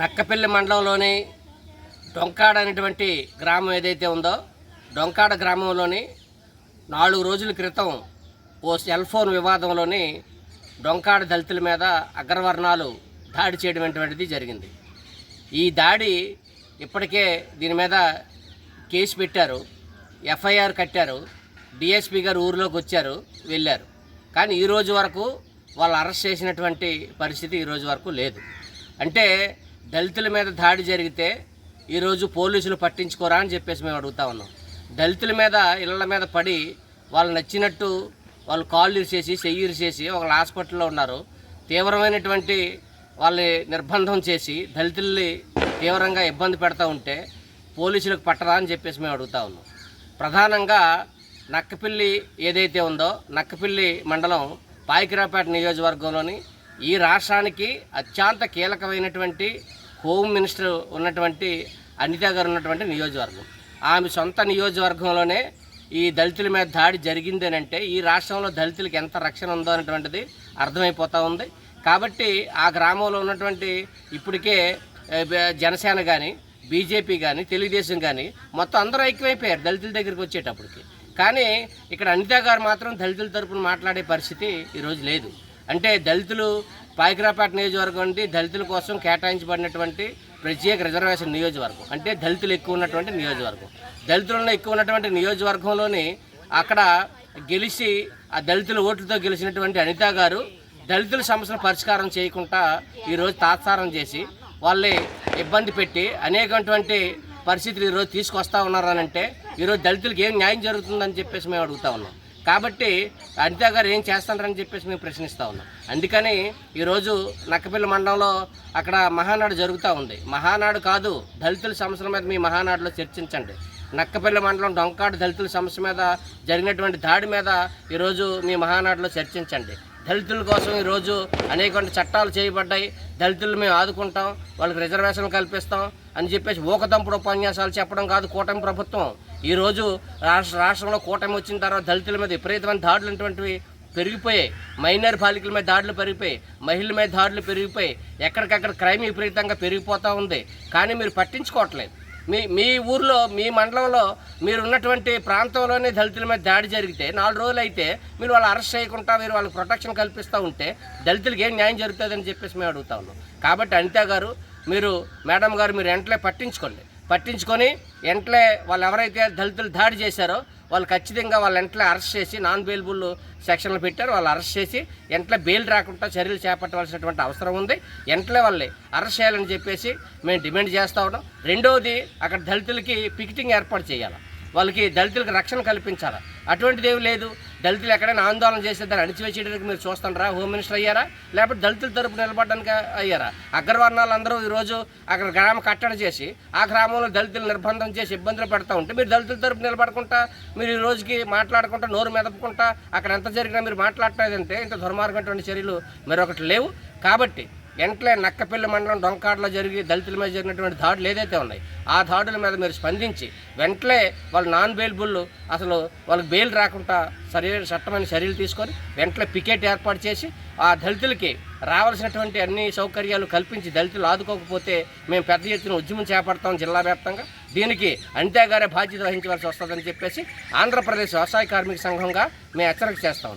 నక్కపల్లి మండలంలోని డొంకాడ అనేటువంటి గ్రామం ఏదైతే ఉందో డొంకాడ గ్రామంలోని నాలుగు రోజుల క్రితం ఓ సెల్ ఫోన్ వివాదంలోని డొంకాడ దళితుల మీద అగ్రవర్ణాలు దాడి చేయడం అటువంటిది జరిగింది. ఈ దాడి ఇప్పటికే దీని మీద కేసు పెట్టారు ఎఫ్ఐఆర్ కట్టారు డిఎస్పి గారు ఊరిలోకి వచ్చారు వెళ్ళారు. కానీ ఈరోజు వరకు వాళ్ళు అరెస్ట్ చేసినటువంటి పరిస్థితి ఈ రోజు వరకు లేదు. అంటే దళితుల మీద దాడి జరిగితే ఈరోజు పోలీసులు పట్టించుకోరా అని చెప్పేసి మేము అడుగుతా ఉన్నాం. దళితుల మీద ఇళ్ళ మీద పడి వాళ్ళు నచ్చినట్టు వాళ్ళు కాళ్ళు చేసి చెయ్యి చేసి ఒకళ్ళు హాస్పిటల్లో ఉన్నారు. తీవ్రమైనటువంటి వాళ్ళని నిర్బంధం చేసి దళితుల్ని తీవ్రంగా ఇబ్బంది పెడతా ఉంటే పోలీసులకు పట్టరా అని చెప్పేసి మేము అడుగుతా ఉన్నాం. ప్రధానంగా నక్కపిల్లి ఏదైతే ఉందో నక్కపిల్లి మండలం పాయికిరాపేట నియోజకవర్గంలోని ఈ రాష్ట్రానికి అత్యంత కీలకమైనటువంటి హోమ్ మినిస్టర్ ఉన్నటువంటి అనిత గారు ఉన్నటువంటి నియోజకవర్గం. ఆమె సొంత నియోజకవర్గంలోనే ఈ దళితుల మీద దాడి జరిగిందేనంటే ఈ రాష్ట్రంలో దళితులకు ఎంత రక్షణ ఉందో అనేటువంటిది అర్థమైపోతూ ఉంది. కాబట్టి ఆ గ్రామంలో ఉన్నటువంటి ఇప్పటికే జనసేన కానీ బీజేపీ కానీ తెలుగుదేశం కానీ మొత్తం అందరూ ఐక్యమైపోయారు దళితుల దగ్గరికి వచ్చేటప్పటికి. కానీ ఇక్కడ అనిత గారు మాత్రం దళితుల తరపున మాట్లాడే పరిస్థితి ఈరోజు లేదు. అంటే దళితులు పాయికరాపేట నియోజకవర్గం నుండి దళితుల కోసం కేటాయించబడినటువంటి ప్రత్యేక రిజర్వేషన్ నియోజకవర్గం. అంటే దళితులు ఎక్కువ ఉన్నటువంటి నియోజకవర్గం. దళితులలో ఎక్కువ ఉన్నటువంటి నియోజకవర్గంలోని అక్కడ గెలిచి ఆ దళితుల ఓట్లతో గెలిచినటువంటి అనిత గారు దళితుల సమస్యను పరిష్కారం చేయకుండా ఈరోజు తాత్సారం చేసి వాళ్ళని ఇబ్బంది పెట్టి అనేకటువంటి పరిస్థితులు ఈరోజు తీసుకొస్తా ఉన్నారనంటే ఈరోజు దళితులకు ఏం న్యాయం జరుగుతుందని చెప్పేసి మేము అడుగుతా ఉన్నాం. కాబట్టి అనిత గారు ఏం చేస్తారని చెప్పేసి మేము ప్రశ్నిస్తూ ఉన్నాం. అందుకని ఈరోజు నక్కపిల్ల మండలంలో అక్కడ మహానాడు జరుగుతూ ఉంది. మహానాడు కాదు దళితుల సమస్యల మీద మీ మహానాడులో చర్చించండి. నక్కపల్లి మండలం డొంకాడు దళితుల సమస్య మీద జరిగినటువంటి దాడి మీద ఈరోజు మీ మహానాడులో చర్చించండి. దళితుల కోసం ఈరోజు అనేక చట్టాలు చేయబడ్డాయి. దళితులు మేము ఆదుకుంటాం వాళ్ళకి రిజర్వేషన్లు కల్పిస్తాం అని చెప్పేసి ఊకదంపుడు ఉపన్యాసాలు చెప్పడం కాదు కూటమి ప్రభుత్వం. ఈరోజు రాష్ట్ర రాష్ట్రంలో కూటమి వచ్చిన తర్వాత దళితుల మీద విపరీతమైన దాడులు అటువంటివి పెరిగిపోయాయి. మైనర్ బాలికల మీద దాడులు పెరిగిపోయాయి. మహిళల మీద దాడులు పెరిగిపోయాయి. ఎక్కడికక్కడ క్రైమ్ విపరీతంగా పెరిగిపోతూ ఉంది. కానీ మీరు పట్టించుకోవట్లేదు. మీ మీ ఊర్లో మీ మండలంలో మీరు ఉన్నటువంటి ప్రాంతంలోనే దళితుల మీద దాడి జరిగితే నాలుగు రోజులు అయితే మీరు వాళ్ళు అరెస్ట్ చేయకుండా మీరు వాళ్ళకి ప్రొటెక్షన్ కల్పిస్తూ ఉంటే దళితులకి ఏం న్యాయం జరుగుతుందని చెప్పేసి మేము అడుగుతా ఉన్నాం. కాబట్టి అనిత గారు మీరు మేడం గారు మీరు వెంటనే పట్టించుకోండి. పట్టించుకొని వెంటనే వాళ్ళు ఎవరైతే దళితులు దాడి చేశారో వాళ్ళు ఖచ్చితంగా వాళ్ళ వెంటనే అరెస్ట్ చేసి నాన్ బెయిలబుల్ సెక్షన్లు పెట్టారు. వాళ్ళు అరెస్ట్ చేసి వెంటనే బెయిల్ రాకుండా చర్యలు చేపట్టవలసినటువంటి అవసరం ఉంది. వెంటనే వాళ్ళని అరెస్ట్ చేయాలని చెప్పేసి మేము డిమాండ్ చేస్తూ ఉన్నాం. రెండవది అక్కడ దళితులకి పికెటింగ్ ఏర్పాటు చేయాలి. వాళ్ళకి దళితులకు రక్షణ కల్పించాలి. అటువంటిది ఏమి లేదు. దళితులు ఎక్కడైనా ఆందోళన చేసే దాన్ని అణిచివేసేయడానికి మీరు చూస్తారా హోమ్ మినిస్టర్ అయ్యారా? లేకపోతే దళితుల తరపు నిలబడడానికి అయ్యారా? అగ్రవర్ణాలు అందరూ ఈరోజు అక్కడ గ్రామ కట్టడి చేసి ఆ గ్రామంలో దళితులు నిర్బంధం చేసి ఇబ్బందులు పెడతా ఉంటే మీరు దళితుల తరపు నిలబడకుండా మీరు ఈ రోజుకి మాట్లాడుకుంటా నోరు మెదపకుండా అక్కడ ఎంత జరిగినా మీరు మాట్లాడలేదంటే ఇంత దుర్మార్గమైనటువంటి చర్యలు మరొకటి లేవు. కాబట్టి వెంటనే నక్కపల్లి మండలం డొంకాడలో జరిగి దళితుల మీద జరిగినటువంటి దాడులు ఏదైతే ఉన్నాయి ఆ దాడుల మీద మీరు స్పందించి వెంటనే వాళ్ళు నాన్ బెయిల్బుల్ అసలు వాళ్ళకి బెయిల్ రాకుండా సరైన చట్టమైన చర్యలు తీసుకొని వెంటనే పికెట్ ఏర్పాటు చేసి ఆ దళితులకి రావాల్సినటువంటి అన్ని సౌకర్యాలు కల్పించి దళితులు ఆదుకోకపోతే మేము పెద్ద ఎత్తున ఉద్యమం చేపడతాం జిల్లా వ్యాప్తంగా. దీనికి అంతేగారే బాధ్యత వహించవలసి వస్తుందని చెప్పేసి ఆంధ్రప్రదేశ్ వ్యవసాయ కార్మిక సంఘంగా మేము హెచ్చరిక చేస్తాం